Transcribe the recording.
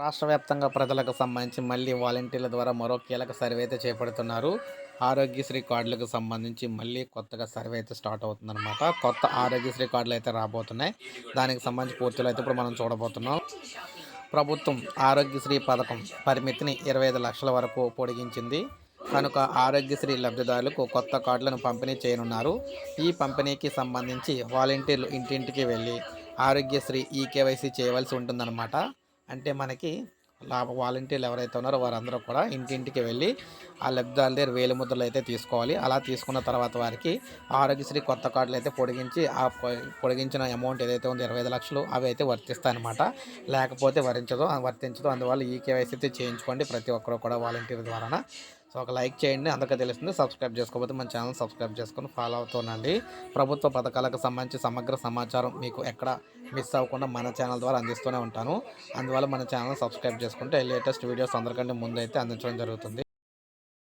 రాష్ట్ర వ్యాప్తంగా ప్రజలకు సంబంధించి మళ్ళీ వాలంటీర్ల ద్వారా మరో కీలక సర్వే అయితే చేపడుతున్నారు. ఆరోగ్యశ్రీ కార్డులకు సంబంధించి మళ్ళీ కొత్తగా సర్వే అయితే స్టార్ట్ అవుతుందన్నమాట. కొత్త ఆరోగ్యశ్రీ కార్డులు అయితే రాబోతున్నాయి. దానికి సంబంధించి పూర్తిలో అయితే ఇప్పుడు మనం చూడబోతున్నాం. ప్రభుత్వం ఆరోగ్యశ్రీ పథకం పరిమితిని ఇరవై ఐదు లక్షల వరకు పొడిగించింది. కనుక ఆరోగ్యశ్రీ లబ్ధిదారులకు కొత్త కార్డులను పంపిణీ చేయనున్నారు. ఈ పంపిణీకి సంబంధించి వాలంటీర్లు ఇంటింటికి వెళ్ళి ఆరోగ్యశ్రీ ఈ కేవైసీ చేయవలసి ఉంటుందన్నమాట. అంటే మనకి లాభ వాలంటీర్లు ఎవరైతే ఉన్నారో వారందరూ కూడా ఇంటింటికి వెళ్ళి ఆ లబ్ధాల దగ్గర వేలు ముద్రలు అయితే తీసుకోవాలి. అలా తీసుకున్న తర్వాత వారికి ఆరోగ్యశ్రీ కొత్త కార్డులు అయితే పొడిగించి ఆ పొడిగించిన అమౌంట్ ఏదైతే ఉందో ఇరవై ఐదు లక్షలు అవి అయితే వర్తిస్తాయి అనమాట లేకపోతే వరించదు వర్తించదు. అందువల్ల ఈ కేవైసీ అయితే చేయించుకోండి ప్రతి ఒక్కరు కూడా వాలంటీర్ ద్వారా సో ఒక లైక్ చేయండి. అందరికీ తెలుస్తుంది సబ్స్క్రైబ్ చేసుకోకపోతే మన ఛానల్ సబ్స్క్రైబ్ చేసుకొని ఫాలో అవుతుండండి ప్రభుత్వ పథకాలకు సంబంధించి సమగ్ర సమాచారం మీకు ఎక్కడ మిస్ అవ్వకుండా మన ఛానల్ ద్వారా అందిస్తూనే ఉంటాను. అందువల్ల మన ఛానల్ సబ్స్క్రైబ్ చేసుకుంటే లేటెస్ట్ వీడియోస్ అందరికంటే ముందైతే అందించడం జరుగుతుంది.